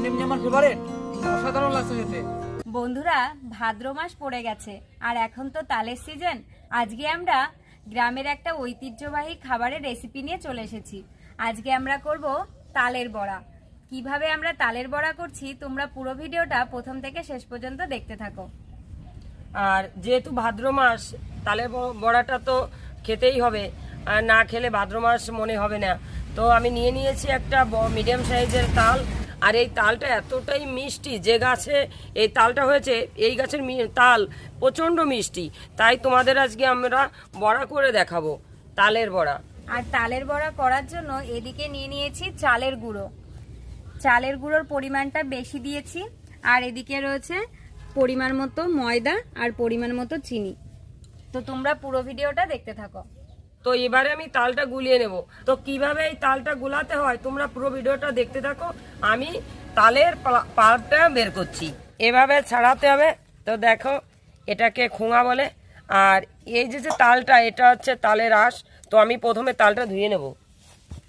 এমনি এমনি আমার ফেভারেট অসাধারণ লাগছে খেতে। বন্ধুরা ভাদ্র মাস পড়ে গেছে আর এখন তো তালের সিজন আজকে আমরা গ্রামের একটা ঐতিহ্যবাহী খাবারের রেসিপি নিয়ে চলে এসেছি। আজকে আমরা করব তালের বড়া। কীভাবে আমরা তালের বড়া করছি তোমরা পুরো ভিডিওটা প্রথম থেকে শেষ পর্যন্ত দেখতে থাকো। আর যেহেতু ভাদ্র মাস তালে ব- বড়াটা তো খেতেই হবে। আর না খেলে ভাদ্র মাস মনে হবে না। তো আমি নিয়ে নিয়েছি একটা মিডিয়াম সাইজের তাল। আর এই তালটা এতটাই মিষ্টি, যে গাছে এই তালটা হয়েছে, এই গাছের তাল প্রচণ্ড মিষ্টি। তাই তোমাদের আজকে আমরা বড়া করে দেখাবো, তালের বড়া। আর তালের বড়া করার জন্য এদিকে নিয়ে নিয়েছি চালের গুঁড়ো। চালের গুঁড়োর পরিমাণটা বেশি দিয়েছি, আর এদিকে রয়েছে পরিমাণ মতো ময়দা আর পরিমাণ মতো চিনি। তো তোমরা পুরো ভিডিওটা দেখতে থাকো। তো এবারে আমি তালটা গুলিয়ে নেব। তো কীভাবে এই তালটা গুলাতে হয় তোমরা পুরো ভিডিওটা দেখতে থাকো। আমি তালের পাল্পটা বের করছি। এভাবে ছাড়াতে হবে। তো দেখো, এটাকে খোঙা বলে। আর এই যে যে তালটা, এটা হচ্ছে তালের আঁশ। তো আমি প্রথমে তালটা ধুয়ে নেব।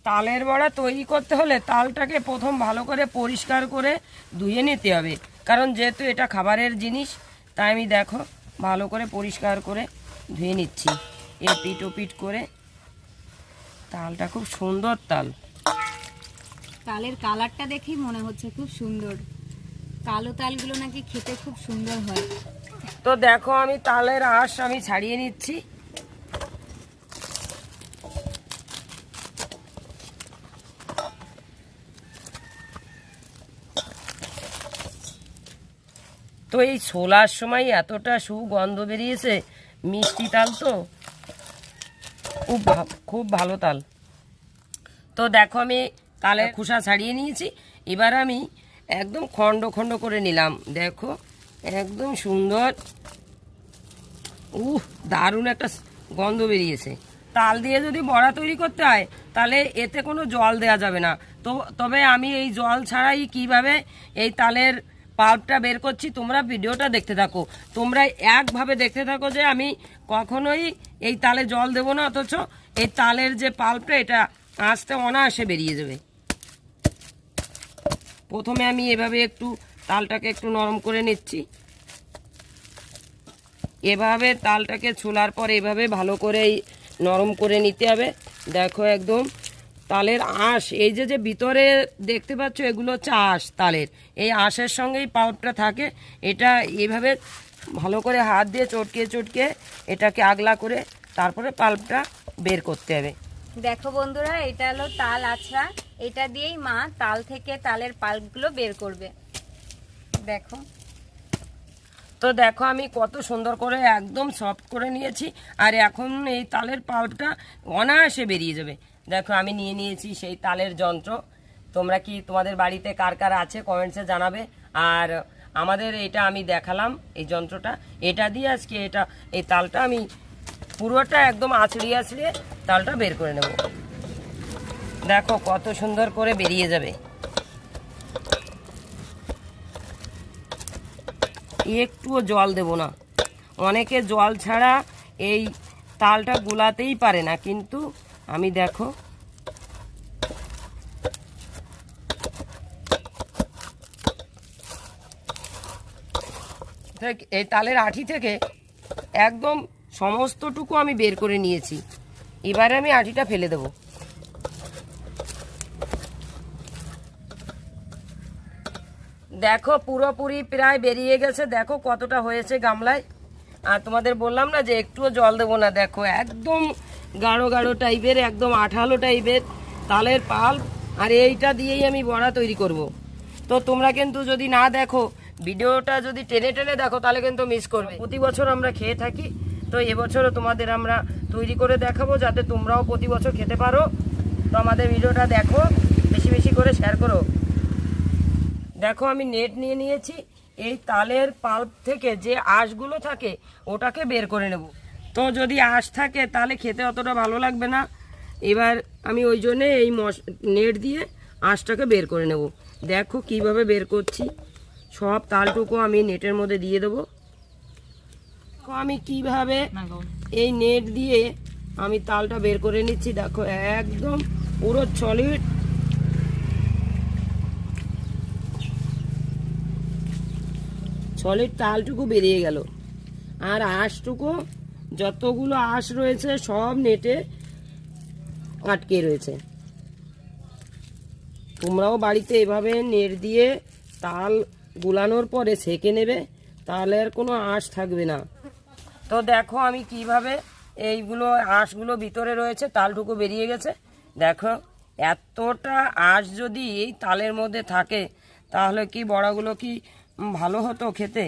তালের বড়া তৈরি করতে হলে তালটাকে প্রথম ভালো করে পরিষ্কার করে ধুয়ে নিতে হবে। কারণ যেহেতু এটা খাবারের জিনিস, তাই আমি দেখো, ভালো করে পরিষ্কার করে ধুয়ে নিচ্ছি। এপিট ওপিট করে তালটা খুব সুন্দর তাল। তালের কালারটা দেখেই মনে হচ্ছে খুব সুন্দর। কালো তালগুলো নাকি খেতে খুব সুন্দর হয়। তো দেখো আমি তালের আঁশ আমি ছাড়িয়ে নিচ্ছি। তো এই ছোলার সময় এতটা সুগন্ধ বেরিয়েছে মিষ্টি তাল তো। খুব খুব ভালো তাল। তো দেখো আমি তালের খোসা ছাড়িয়ে নিয়েছি। এবার আমি একদম খণ্ড খণ্ড করে নিলাম। দেখো, একদম সুন্দর। উহ, দারুণ একটা গন্ধ বেরিয়েছে। তাল দিয়ে যদি বড়া তৈরি করতে হয়, তাহলে এতে কোনো জল দেওয়া যাবে না। তো, তবে আমি এই জল ছাড়াই কীভাবে এই তালের পাল্পটা বের করছি, তোমরা ভিডিওটা দেখতে থাকো। তোমরা একভাবে দেখতে থাকো যে আমি কখনোই এই তালে জল দেবো না অথচ। এই তালের যে পাল্পটা, এটা আস্তে অনায়াসে বেরিয়ে যাবে। প্রথমে আমি এভাবে একটু তালটাকে একটু নরম করে নিচ্ছি। এভাবে তালটাকে ছোলার পর এভাবে ভালো করে নরম করে নিতে হবে। দেখো একদম তালের আঁশ। এই যে যে ভিতরে দেখতে পাচ্ছ, এগুলো হচ্ছে আঁশ তালের। এই আঁশের সঙ্গেই পাল্পটা থাকে। এটা এভাবে ভালো করে হাত দিয়ে চটকে চটকে এটাকে আগলা করে তারপরে পাল্পটা বের করতে হবে। দেখো বন্ধুরা এটা হলো তাল আছড়া। এটা দিয়েই মা তাল থেকে তালের পাল্পগুলো বের করবে। দেখো। তো দেখো আমি কত সুন্দর করে একদম সফট করে নিয়েছি আর এখন এই তালের পাল্পটা অনায়াসে বেরিয়ে যাবে। দেখো আমি নিয়ে নিয়েছি সেই তালের যন্ত্র। তোমরা কি তোমাদের বাড়িতে কার কার আছে কমেন্টসে জানাবে। আর আমাদের এটা আমি দেখালাম, এই যন্ত্রটা। এটা দিয়ে আজকে এটা, এই তালটা আমি পুরোটা একদম আছড়িয়ে আছড়িয়ে তালটা বের করে নেব। দেখো কত সুন্দর করে বেরিয়ে যাবে। একটুও জল দেব না। অনেকে জল ছাড়া এই তালটা গুলাতেই পারে না, কিন্তু আমি দেখো দেখ- এই তালের আঠি থেকে একদম সমস্তটুকু আমি বের করে নিয়েছি। এবারে আমি আঠিটা ফেলে দেবো। দেখো, পুরোপুরি প্রায় বেরিয়ে গেছে। দেখো কতটা হয়েছে গামলায়। আর তোমাদের বললাম না যে একটুও জল দেবো না। দেখো, একদম গাঢ় গাঢ় টাইপের, একদম আঠালো টাইপের তালের পাল। আর এইটা দিয়েই আমি বড়া তৈরি করব। তো তোমরা কিন্তু যদি না দেখো ভিডিওটা যদি টেনে টেনে দেখো, তাহলে কিন্তু মিস করবে। প্রতি বছর আমরা খেয়ে থাকি, তো এবছরও তোমাদের আমরা তৈরি করে দেখাবো, যাতে তোমরাও প্রতি বছর খেতে পারো। তো আমাদের ভিডিওটা দেখো, বেশি বেশি করে শেয়ার করো। দেখো, আমি নেট নিয়ে নিয়েছি। এই তালের পাল্প থেকে যে আঁশগুলো থাকে, ওটাকে বের করে নেব। তো যদি আঁশ থাকে, তাহলে খেতে অতটা ভালো লাগবে না। এবার আমি ওই জন্যে এই নেট দিয়ে আঁশটাকে বের করে নেব। দেখো কীভাবে বের করছি। সব তালটুকু আমি নেটের মধ্যে দিয়ে দেবো। আমি কীভাবে এই নেট দিয়ে আমি তালটা বের করে নিচ্ছি। দেখো একদম পুরো সলিড সলিড তালটুকু বেরিয়ে গেল। আর আঁশটুকু যতগুলো আঁশ রয়েছে সব নেটে আটকে রয়েছে। তোমরাও বাড়িতে এভাবে নেট দিয়ে তাল গুলানোর পরে সেকে নেবে, তাহলে আর কোনো আঁশ থাকবে না। তো দেখো আমি কীভাবে এইগুলো আঁশগুলো ভিতরে রয়েছে, তালটুকু বেরিয়ে গেছে। দেখো, এতটা আঁশ যদি এই তালের মধ্যে থাকে, তাহলে কি বড়াগুলো কি ভালো হতো খেতে?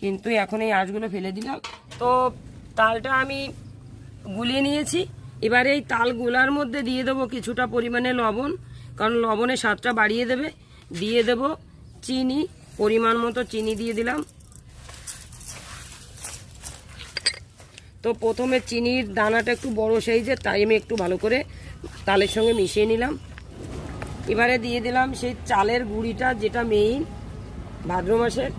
কিন্তু এখন এই আঁশগুলো ফেলে দিলাম। তো তালটা আমি গুলিয়ে নিয়েছি। এবারে এই তালগুলার মধ্যে দিয়ে দেবো কিছুটা পরিমাণে লবণ, কারণ লবণের স্বাদটা বাড়িয়ে দেবে। দিয়ে দেব চিনি পরিমাণ মতো চিনি দিয়ে দিলাম। তো প্রথমে চিনির দানাটা একটু বড় সাইজের, তাই আমি একটু ভালো করে তালের সঙ্গে মিশিয়ে নিলাম। এবারে দিয়ে দিলাম সেই চালের গুঁড়িটা, যেটা মেইন ভাদ্র মাসের।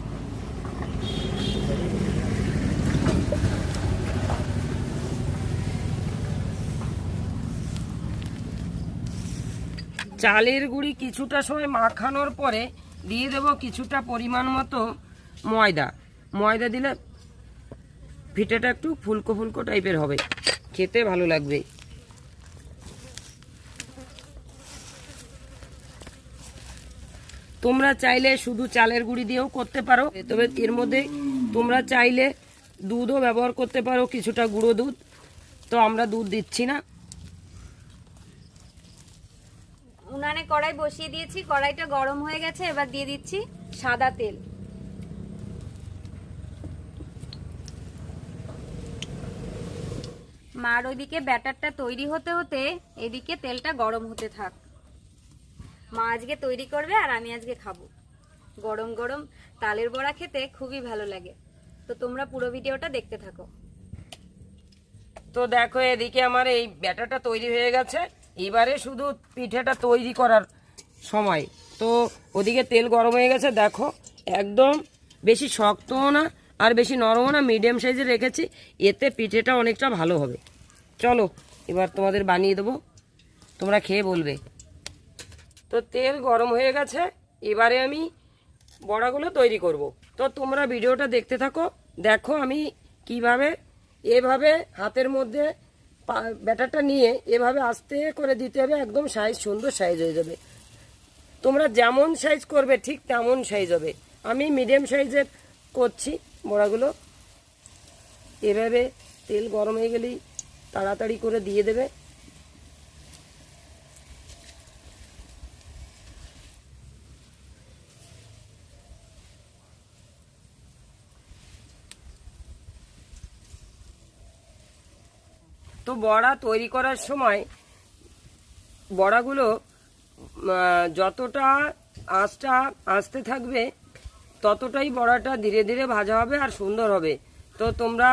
চালের গুঁড়ি কিছুটা সময় মাখানোর পরে দিয়ে দেব কিছুটা পরিমাণ মতো ময়দা। ময়দা দিলে পিঠেটা একটু ফুলকো ফুলকো টাইপের হবে। খেতে ভালো লাগবে। তোমরা চাইলে শুধু চালের গুঁড়ি দিয়েও করতে পারো, তবে এর মধ্যে তোমরা চাইলে দুধও ব্যবহার করতে পারো, কিছুটা গুঁড়ো দুধ। তো আমরা দুধ দিচ্ছি না। উনানে কড়াই বসিয়ে দিয়েছি, কড়াইটা গরম হয়ে গেছে, এবার দিয়ে দিচ্ছি সাদা তেল। মার ওইদিকে ব্যাটারটা তৈরি হতে হতে এদিকে তেলটা গরম হতে থাক। মা আজকে তৈরি করবে আর আমি আজকে খাব। গরম গরম তালের বড়া খেতে খুবই ভালো লাগে। তো তোমরা পুরো ভিডিওটা দেখতে থাকো। তো দেখো এদিকে আমার এই ব্যাটারটা তৈরি হয়ে গেছে। এবারে শুধু পিঠেটা তৈরি করার সময়। তো ওদিকে তেল গরম হয়ে গেছে, দেখো, একদম বেশি শক্তও না আর বেশি নরমও না মিডিয়াম সাইজে রেখেছি, এতে পিঠেটা অনেকটা ভালো হবে। চলো, এবার তোমাদের বানিয়ে দেবো, তোমরা খেয়ে বলবে। তো তেল গরম হয়ে গেছে, এবারে আমি বড়াগুলো তৈরি করব। তো তোমরা ভিডিওটা দেখতে থাকো, দেখো আমি কীভাবে, এভাবে হাতের মধ্যে ব্যাটারটা নিয়ে এভাবে আস্তে করে দিতে হবে, একদম সাইজ সুন্দর সাইজ হয়ে যাবে। তোমরা যেমন সাইজ করবে, ঠিক তেমন সাইজ হবে। আমি মিডিয়াম সাইজের করছি বড়াগুলো। এভাবে তেল গরম হয়ে গেলেই তাড়াতাড়ি করে দিয়ে দেবে। বড়া তৈরি করার সময় বড়াগুলো যতটা আঁচটা আঁচতে থাকবে, ততটাই বড়াটা ধীরে ধীরে ভাজা হবে আর সুন্দর হবে। তো তোমরা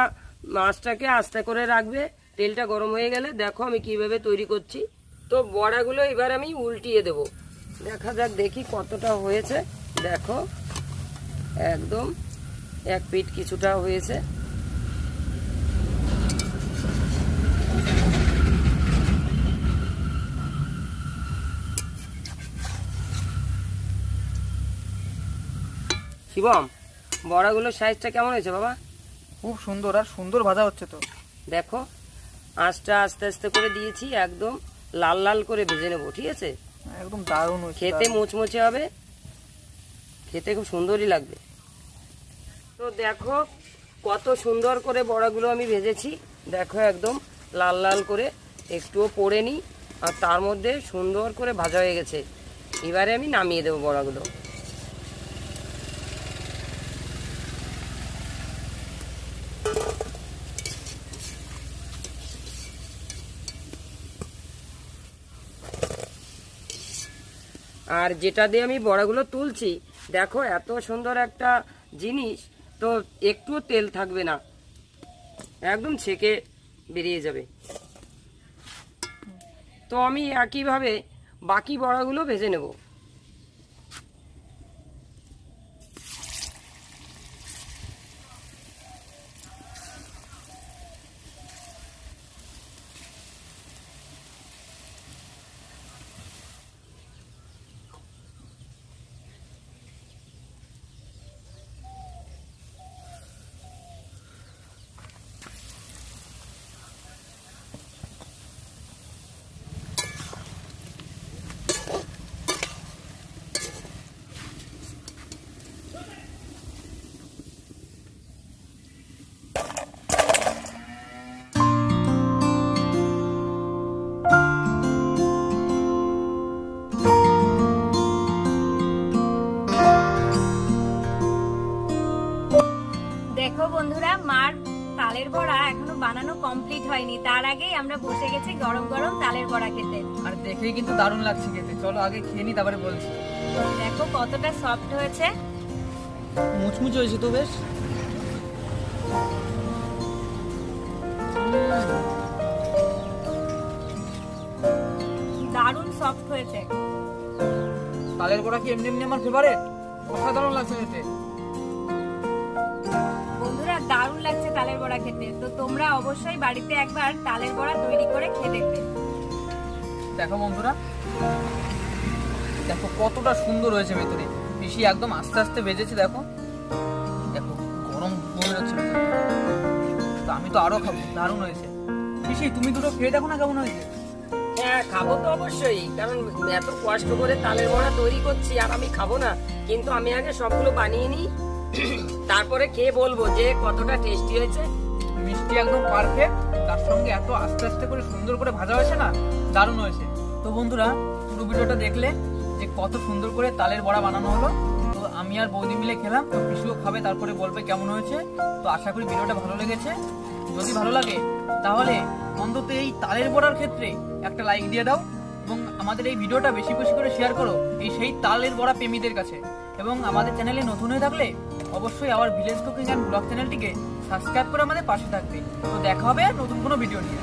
মাছটাকে আস্তে করে রাখবে, তেলটা গরম হয়ে গেলে দেখো আমি কীভাবে তৈরি করছি। তো বড়াগুলো এবার আমি উল্টিয়ে দেব। দেখা যাক দেখি কতটা হয়েছে। দেখো, একদম এক পিঠ কিছুটা হয়েছে। শিবম বড়াগুলোর সাইজটা কেমন হয়েছে বাবা? খুব সুন্দর আর সুন্দর ভাজা হচ্ছে তো। দেখো আঁচটা আস্তে আস্তে করে দিয়েছি একদম লাল লাল করে ভেজে নেব ঠিক আছে? একদম দারুণ খেতে। মুচমুচে হবে খেতে খুব সুন্দরই লাগবে। তো দেখো কত সুন্দর করে বড়াগুলো আমি ভেজেছি। দেখো একদম লাল লাল করে একটুও পড়েনি আর তার মধ্যে সুন্দর করে ভাজা হয়ে গেছে। এবারে আমি নামিয়ে দেবো বড়াগুলো। আর যেটা দিয়ে আমি বড়াগুলো তুলছি, দেখো এত সুন্দর একটা জিনিস, তো একটুও তেল থাকবে না। একদম ছেঁকে বেরিয়ে যাবে। তো আমি একইভাবে বাকি বড়াগুলো ভেজে নেব। মার তালের বড়া এখনও বানানো কমপ্লিট হয়নি। তার আগেই আমরা বসে গেছি গরম গরম তালের বড়া খেতে। আর দেখেই কিন্তু দারুণ লাগছে খেতে। চলো আগে খেয়ে নি তারপরে বলছি। দেখো কতটা সফট হয়েছে। মুচমুচ হয়েছে তো বেশ। দারুণ সফট হয়েছে। তালের বড়া কি এমনি এমনি আমার ফেভারিট অসাধারণ লাগছে খেতে। দারুণ লাগছে তালের বড়া খেতে। তো তোমরা অবশ্যই বাড়িতে একবার তালের বড়া তৈরি করে খেয়ে দেখবে। দেখো বন্ধুরা দেখো কতটা সুন্দর হয়েছে ভেতরে। পিসি একদম আস্তে আস্তে ভেজেছে দেখো। দেখো গরম হয়ে যাচ্ছে তো আমি তো আরও খাব দারুণ হয়েছে। পিসি তুমি দুটো খেয়ে দেখো না কেমন হয়েছে? হ্যাঁ খাব তো অবশ্যই। কারণ এত কষ্ট করে তালের বড়া তৈরি করছি আর আমি খাব না। কিন্তু আমি আগে সবগুলো বানিয়ে নিই। তারপরে খেয়ে বলব যে কতটা টেস্টি হয়েছে? মিষ্টি একদম পারফেক্ট তার সঙ্গে এত আস্তে আস্তে করে সুন্দর করে ভাজা হয়েছে না, দারুণ হয়েছে। তো বন্ধুরা, পুরো ভিডিওটা দেখলে যে কত সুন্দর করে তালের বড়া বানানো হলো। তো আমি আর বৌদি মিলে খেলাম, তো পিসুও খাবে, তারপরে বলবে কেমন হয়েছে। তো আশা করি ভিডিওটা ভালো লেগেছে। যদি ভালো লাগে, তাহলে অন্তত এই তালের বড়ার ক্ষেত্রে একটা লাইক দিয়ে দাও এবং আমাদের এই ভিডিওটা বেশি বেশি করে শেয়ার করো এই সেই তালের বড়া প্রেমীদের কাছে। এবং আমাদের চ্যানেলে নতুন হয়ে থাকলে অবশ্যই আমার ভিলেজ কুকিং অ্যান্ড ব্লগ চ্যানেলটিকে সাবস্ক্রাইব করে আমাদের পাশে থাকবে। তো দেখা হবে নতুন কোনো ভিডিও নিয়ে।